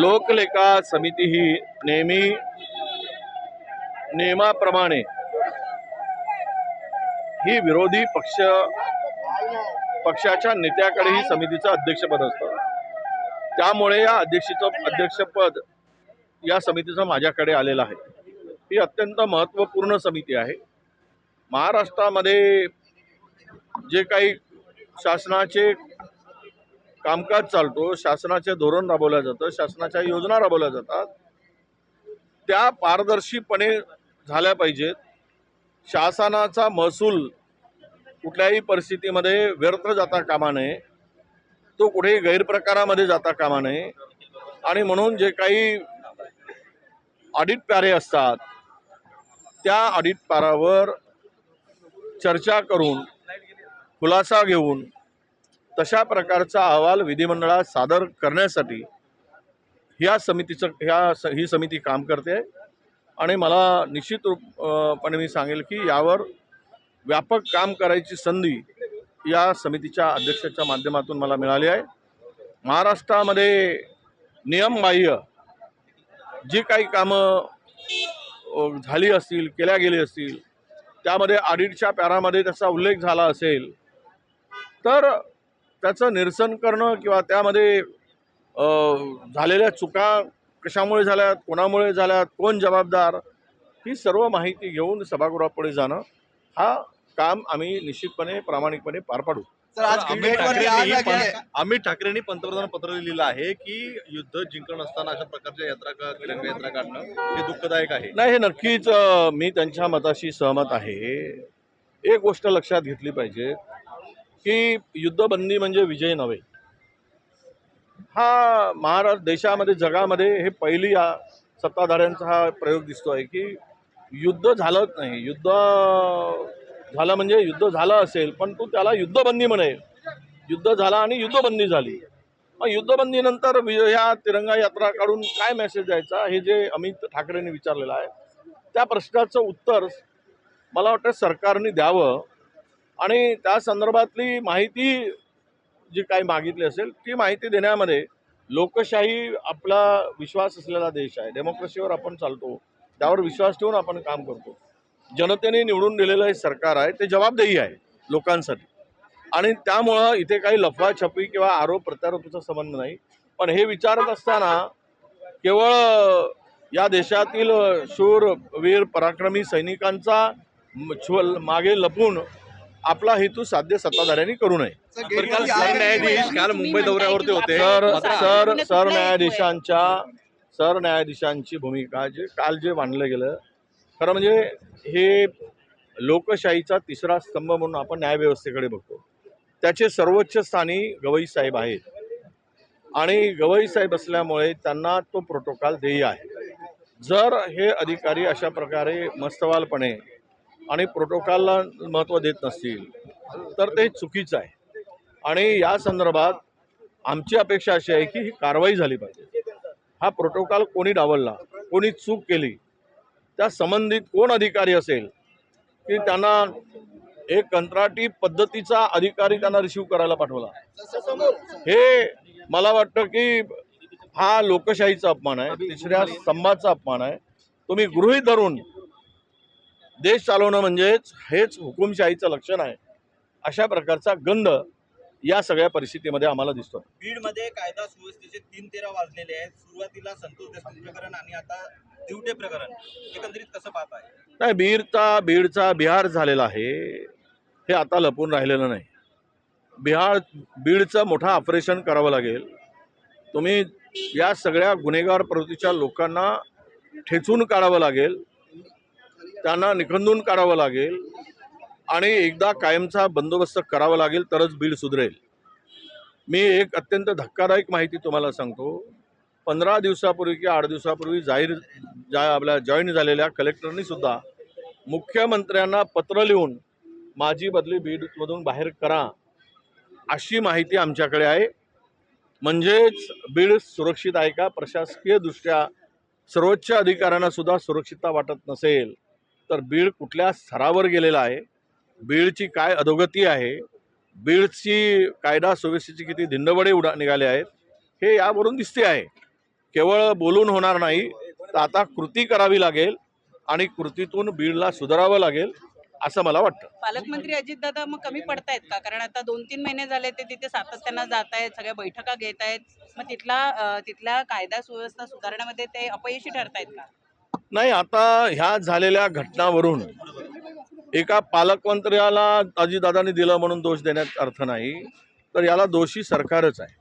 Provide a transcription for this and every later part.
लोकलेखा समिती ही नेहमी नियमाप्रमाणे ही विरोधी पक्ष पक्षाच्या नेत्याकडे ही समितीचं अध्यक्षपद असतं. त्यामुळे या अध्यक्षीचं अध्यक्षपद या समितीचं माझ्याकडे आलेलं आहे. ही अत्यंत महत्त्वपूर्ण समिती आहे. महाराष्ट्रामध्ये जे काही शासनाचे कामकाज चालतो शासनाचे धोरण राबवलं जातं शासनाच्या योजना राबवल्या जातात. त्या पारदर्शीपणे झाल्या पाहिजेत. शासनाचा महसूल कुठल्याही परिस्थितीमध्ये व्यर्थ जाता कामा नये. तो कुठेही गैरप्रकारामध्ये जाता कामा नये. आणि म्हणून जे काही ऑडिट पॅरे असतात त्या ऑडिट पॅरावर चर्चा करून खुलासा घेऊन तशा प्रकारचा अहवाल विधिमंडळात सादर करण्यासाठी ह्या समितीचं ह्या स ही समिती काम करते. आणि मला निश्चित रूपपणे मी सांगेल की यावर व्यापक काम करायची संधी या समितीच्या अध्यक्षाच्या माध्यमातून मला मिळाली आहे. महाराष्ट्रामध्ये नियमबाह्य जी काही कामं झाली असतील केल्या गेली असतील त्यामध्ये ऑडिटच्या पॅरामध्ये त्याचा उल्लेख झाला असेल तर त्याचं निरसन करणं किंवा त्यामध्ये अ, झालेल्या चुका कशामुळे झाल्यात कोणामुळे झाल्यात कोण जबाबदार ही सर्व माहिती घेऊन सभागृहापुढे जाणं हा काम आम्ही निश्चितपणे प्रामाणिकपणे पार पाडू. सर आज अमित ठाकरेंनी आज पण- आहे. अमित ठाकरेंनी पंतप्रधान पत्र लिहिलं आहे की युद्ध जिंकण असताना अशा प्रकारच्या यात्रा यात्रा काढणं हे दुःखदायक आहे. नाही हे नक्कीच मी त्यांच्या मताशी सहमत आहे. एक गोष्ट लक्षात घेतली पाहिजे की युद्धबंदी म्हणजे विजय नव्हे. हा महाराष्ट्र देशामध्ये जगामध्ये हे पहिली हा सत्ताधाऱ्यांचा हा प्रयोग दिसतो आहे की युद्ध झालंच नाही. युद्ध झालं म्हणजे युद्ध झालं असेल पण तो त्याला युद्धबंदी म्हणे. युद्ध झाला आणि युद्धबंदी झाली. मग युद्धबंदीनंतर वि- ह्या तिरंगा यात्रा काढून काय मेसेज द्यायचा? हे जे अमित ठाकरेंनी विचारलेलं आहे त्या प्रश्नाचं उत्तर मला वाटतं सरकारने द्यावं. आणि त्या संदर्भातली माहिती जी काही मागितली असेल ती माहिती देण्यामध्ये लोकशाही आपला विश्वास असलेला देश आहे. डेमोक्रेसीवर आपण चालतो. त्यावर विश्वास ठेवून आपण काम करतो. जनतेने निवडून दिलेलं हे सरकार आहे ते जबाबदेही आहे लोकांसाठी. आणि त्यामुळं इथे काही लफवाछपी किंवा आरोप प्रत्यारोपीचा संबंध नाही. पण हे विचारत असताना केवळ या देशातील शूर वीर पराक्रमी सैनिकांचा म- मागे लपून आपला हेतू साध्य सत्ताधाऱ्यांनी करू नये. सरन्यायाधीश काल मुंबई दौऱ्यावरती होते. सर सर सरन्यायाधीशांच्या सरन्यायाधीशांची भूमिका जे काल जे मांडलं गेलं खरं म्हणजे हे लोकशाहीचा तिसरा स्तंभ म्हणून आपण न्यायव्यवस्थेकडे बघतो. त्याचे सर्वोच्च स्थानी गवई साहेब आहेत. आणि गवई साहेब असल्यामुळे त्यांना तो प्रोटोकॉल देय आहे. जर हे अधिकारी अशा प्रकारे मस्तवालपणे आणि प्रोटोकॉलला महत्त्व देत नसतील तर ते चुकीचं आहे. आणि या संदर्भात आमची अपेक्षा अशी आहे की ही कारवाई झाली पाहिजे. हा प्रोटोकॉल कोणी डावलला कोणी चूक केली त्या संबंधित कोण अधिकारी असेल की त्यांना एक कंत्राटी पद्धतीचा अधिकारी त्यांना रिसीव करायला पाठवला. हे मला वाटतं की हा लोकशाहीचा अपमान आहे तिसऱ्या स्तंभाचा अपमान आहे. तुम्ही गृहीत धरून देश चालवणं म्हणजेच हेच हुकुमशाहीचं लक्षण आहे. अशा प्रकारचा गंध या सगळ्या परिस्थितीमध्ये आम्हाला दिसतो. बीडमध्ये कायदा सुव्यवस्थेचे तीन तेरा वाजलेले आहेत. सुरुवातीला संतोष देशमुख प्रकरण आणि आता दिवटे प्रकरण. एकंदरीत कसं पाहत आहे? नाही बीडचा बीडचा बिहार झालेला आहे. हे आता लपून राहिलेलं नाही. बिहार बीडचं मोठं ऑपरेशन करावं लागेल. तुम्ही या सगळ्या गुन्हेगार प्रवृत्तीच्या लोकांना ठेचून काढावं लागेल. त्यांना निखंदून काढावं लागेल. आणि एकदा कायमचा बंदोबस्त करावा लागेल तरच बिल सुधरेल. मी एक अत्यंत धक्कादायक माहिती तुम्हाला सांगतो. पंधरा दिवसापूर्वी किंवा आठ दिवसापूर्वी जाहीर जा आपल्या जॉईन झालेल्या कलेक्टरनी सुद्धा मुख्यमंत्र्यांना पत्र लिहून माझी बदली बीडमधून बाहेर करा अशी माहिती आमच्याकडे आहे. म्हणजेच बीड सुरक्षित आहे का? प्रशासकीयदृष्ट्या सर्वोच्च अधिकाऱ्यांना सुद्धा सुरक्षितता वाटत नसेल. तर बीड कुठल्या स्तरावर गेलेला आहे? बीडची काय अधोगती आहे? बीडची कायदा सुव्यवस्थेची किती धिंडवडे उडा निघाले आहेत? हे यावरून दिसते आहे. केवळ बोलून होणार नाही तर आता कृती करावी लागेल आणि कृतीतून बीडला सुधारावं लागेल असं मला वाटतं. पालकमंत्री अजितदादा मग कमी पडतायत का? कारण आता दोन तीन महिने झाले ते तिथे सातत्यानं जात आहेत सगळ्या बैठका घेत आहेत. मग तिथला तिथल्या कायदा सुव्यवस्था सुधारण्यामध्ये ते अपयशी ठरतायत का? नाही आता ह्या झालेल्या घटनावरून एका पालकमंत्र्याला अजितदादांनी दिलं म्हणून दोष देण्यात अर्थ नाही तर याला दोषी सरकारच आहे.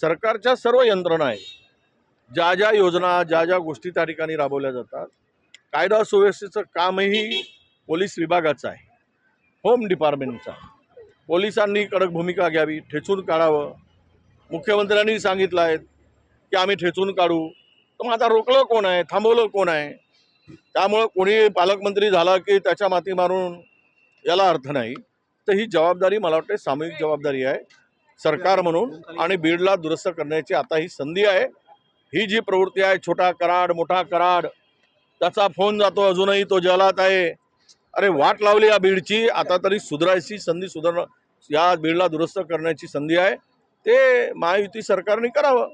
सरकारच्या सर्व यंत्रणा आहेत. ज्या ज्या योजना ज्या ज्या गोष्टी त्या ठिकाणी राबवल्या जातात कायदा सुव्यवस्थेचं कामही पोलीस विभागाचं आहे. होम डिपार्टमेंटचं आहे. पोलिसांनी कडक भूमिका घ्यावी ठेचून काढावं. मुख्यमंत्र्यांनी सांगितलं आहे की आम्ही ठेचून काढू. तर मग आता रोखलं कोण आहे? थांबवलं कोण आहे? त्यामुळं कोणी पालकमंत्री झाला की त्याच्या माती मारून याला अर्थ नाही. तर ही जबाबदारी मला वाटते सामूहिक जबाबदारी आहे. सरकार म्हणून आणि बीडला दुरुस्त करण्याची आता ही संधी आहे. ही जी प्रवृत्ती आहे छोटा कराड मोठा कराड त्याचा फोन जातो अजूनही तो जलात आहे. अरे वाट लावली या बीडची आता तरी सुधारायची संधी सुधार या बीडला दुरुस्त करण्याची संधी आहे. ते महायुती सरकारने करावं.